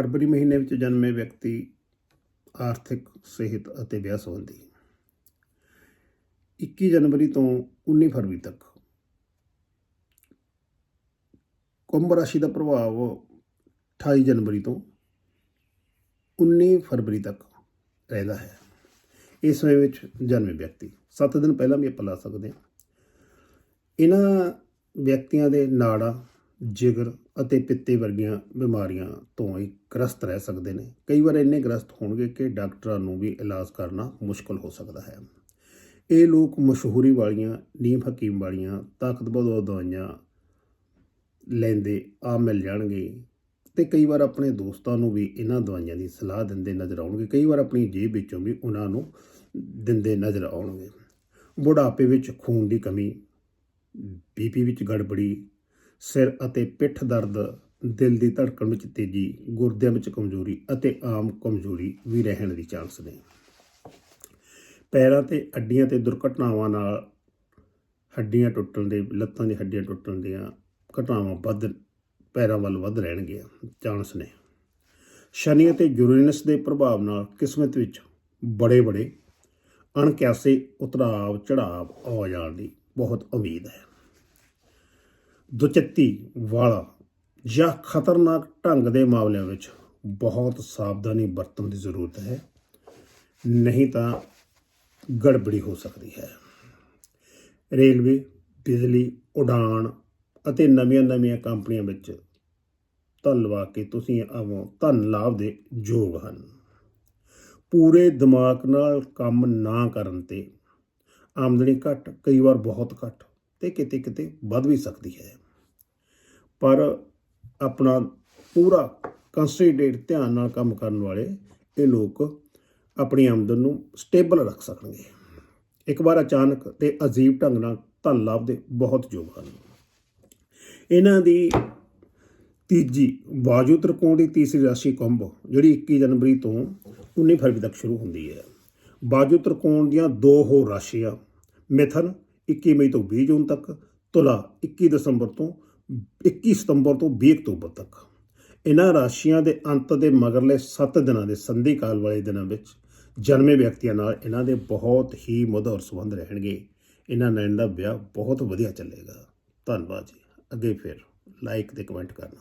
ਫਰਵਰੀ ਮਹੀਨੇ ਵਿੱਚ ਜਨਮੇ ਵਿਅਕਤੀ ਆਰਥਿਕ, ਸਿਹਤ ਅਤੇ ਵਿਆਹ ਸੰਬੰਧੀ 21 ਜਨਵਰੀ ਤੋਂ 19 ਫਰਵਰੀ ਤੱਕ। ਕੁੰਭ ਰਾਸ਼ੀ ਦਾ ਪ੍ਰਭਾਵ 28 ਜਨਵਰੀ ਤੋਂ 19 ਫਰਵਰੀ ਤੱਕ ਰਹਿੰਦਾ ਹੈ। ਇਸ ਸਮੇਂ ਵਿੱਚ ਜਨਮੇ ਵਿਅਕਤੀ 7 ਦਿਨ ਪਹਿਲਾਂ ਵੀ ਆਪਾਂ ਲਾ ਸਕਦੇ ਹਾਂ। ਇਹਨਾਂ ਵਿਅਕਤੀਆਂ ਦੇ ਨਾੜਾ, ਜਿਗਰ ਅਤੇ ਪਿੱਤੇ ਵਰਗੀਆਂ ਬਿਮਾਰੀਆਂ ਤੋਂ ਹੀ ਗ੍ਰਸਤ ਰਹਿ ਸਕਦੇ ਨੇ। ਕਈ ਵਾਰ ਇੰਨੇ ਗ੍ਰਸਤ ਹੋਣਗੇ ਕਿ ਡਾਕਟਰਾਂ ਨੂੰ ਵੀ ਇਲਾਜ ਕਰਨਾ ਮੁਸ਼ਕਲ ਹੋ ਸਕਦਾ ਹੈ। ਇਹ ਲੋਕ ਮਸ਼ਹੂਰੀ ਵਾਲੀਆਂ ਨੀਮ ਹਕੀਮ ਵਾਲੀਆਂ ਤਾਕਤ ਦਵਾਈਆਂ ਲੈਂਦੇ ਆ ਮਿਲ ਜਾਣਗੇ ਤੇ ਕਈ ਵਾਰ ਆਪਣੇ ਦੋਸਤਾਂ ਨੂੰ ਵੀ ਇਹਨਾਂ ਦਵਾਈਆਂ ਦੀ ਸਲਾਹ ਦਿੰਦੇ ਨਜ਼ਰ ਆਉਣਗੇ। ਕਈ ਵਾਰ ਆਪਣੀ ਜੇਬ ਵਿੱਚੋਂ ਵੀ ਉਹਨਾਂ ਨੂੰ ਦਿੰਦੇ ਨਜ਼ਰ ਆਉਣਗੇ। ਬੁਢਾਪੇ ਵਿੱਚ ਖੂਨ ਦੀ ਕਮੀ ਬੀਪੀ ਵਿੱਚ ਗੜਬੜੀ ਸਿਰ ਅਤੇ ਪਿੱਠ ਦਰਦ, ਦਿਲ ਦੀ ਧੜਕਣ ਵਿੱਚ ਤੇਜ਼ੀ, ਗੁਰਦਿਆਂ ਵਿੱਚ ਕਮਜ਼ੋਰੀ ਅਤੇ ਆਮ ਕਮਜ਼ੋਰੀ ਵੀ ਰਹਿਣ ਦੇ ਚਾਂਸ ਨੇ। ਪੈਰਾਂ ਤੇ ਅੱਡੀਆਂ ਤੇ ਦੁਰਘਟਨਾਵਾਂ ਨਾਲ ਹੱਡੀਆਂ ਟੁੱਟਣ ਦੇ, ਲੱਤਾਂ ਦੀਆਂ ਹੱਡੀਆਂ ਟੁੱਟਣ ਦੀਆਂ ਘਟਨਾਵਾਂ ਵੱਧ, ਪੈਰਾਂ ਵੱਲ ਵੱਧ ਰਹਿਣਗੀਆਂ ਚਾਂਸ ਨੇ। ਸ਼ਨੀ ਅਤੇ ਯੂਰੇਨਸ ਦੇ ਪ੍ਰਭਾਵ ਨਾਲ ਕਿਸਮਤ ਵਿੱਚ ਬੜੇ ਬੜੇ ਅਣਕਿਆਸੇ ਉਤਰਾਵ ਚੜਾਵ ਆ ਜਾਣ ਦੀ ਬਹੁਤ ਉਮੀਦ ਹੈ। ਦੁਚਿੱਤੀ ਵਾਲਾ ਜਾਂ ਖਤਰਨਾਕ ਢੰਗ ਦੇ ਮਾਮਲਿਆਂ ਵਿੱਚ ਬਹੁਤ ਸਾਵਧਾਨੀ ਵਰਤਣ ਦੀ ਜ਼ਰੂਰਤ ਹੈ। ਨਹੀਂ ਤਾਂ ਗੜਬੜੀ ਹੋ ਸਕਦੀ ਹੈ। ਰੇਲਵੇ, ਬਿਜਲੀ ਉਡਾਨ ਅਤੇ ਨਵੀਆਂ-ਨਵੀਆਂ ਕੰਪਨੀਆਂ ਵਿੱਚ ਧਨ ਲਵਾ ਕੇ ਤੁਸੀਂ ਆਵੋ ਧਨ ਲਾਭ ਦੇ ਯੋਗ ਹਨ। ਪੂਰੇ ਦਿਮਾਗ ਨਾਲ ਕੰਮ ਨਾ ਕਰਨ ਤੇ ਆਮਦਨੀ ਘੱਟ, ਕਈ ਵਾਰ ਬਹੁਤ ਘੱਟ ਤੇ ਕਿਤੇ ਕਿਤੇ ਵੱਧ ਵੀ ਸਕਦੀ ਹੈ। ਪਰ ਆਪਣਾ ਪੂਰਾ ਕੰਸੈਂਟਰੇਟ ਧਿਆਨ ਨਾਲ ਕੰਮ ਕਰਨ ਵਾਲੇ ਇਹ ਲੋਕ ਆਪਣੀ ਆਮਦਨ ਨੂੰ ਸਟੇਬਲ ਰੱਖ ਸਕਣਗੇ। ਇੱਕ ਵਾਰ ਅਚਾਨਕ ਤੇ ਅਜੀਬ ਢੰਗ ਨਾਲ ਧਨ ਲਾਭ ਦੇ ਬਹੁਤ ਯੋਗ ਹਨ ਇਹਨਾਂ ਦੀ ਤੀਜੀ ਵਾਜੂ ਤ੍ਰਿਕੋਣ ਦੀ ਤੀਸਰੀ ਰਾਸ਼ੀ ਕੁੰਭ, ਜਿਹੜੀ 21 ਜਨਵਰੀ ਤੋਂ 19 ਫਰਵਰੀ ਤੱਕ ਸ਼ੁਰੂ ਹੁੰਦੀ ਹੈ। ਬਾਜੂ ਤ੍ਰਿਕੋਣ ਦੀਆਂ ਦੋ ਹੋਰ ਰਾਸ਼ੀਆਂ, ਮਿਥਨ 21 ਮਈ ਤੋਂ 20 ਜੂਨ ਤੱਕ, ਤੁਲਾ 21 ਦਸੰਬਰ ਤੋਂ 21 ਸਤੰਬਰ ਤੋਂ 20 ਅਕਤੂਬਰ ਤੱਕ। ਇਹਨਾਂ ਰਾਸ਼ੀਆਂ ਦੇ ਅੰਤ ਦੇ ਮਗਰਲੇ 7 ਦਿਨਾਂ ਦੇ ਸੰਧੀ ਕਾਲ ਵਾਲੇ ਦਿਨਾਂ ਵਿੱਚ ਜਨਮੇ ਵਿਅਕਤੀਆਂ ਨਾਲ ਇਹਨਾਂ ਦੇ ਬਹੁਤ ਹੀ ਮਧੁਰ ਸੰਬੰਧ ਰਹਿਣਗੇ। ਇਹਨਾਂ ਨਾਲ ਇਹਨਾਂ ਦਾ ਵਿਆਹ ਬਹੁਤ ਵਧੀਆ ਚੱਲੇਗਾ। ਧੰਨਵਾਦ ਜੀ। ਅੱਗੇ ਫਿਰ ਲਾਈਕ ਤੇ ਕਮੈਂਟ ਕਰਨਾ।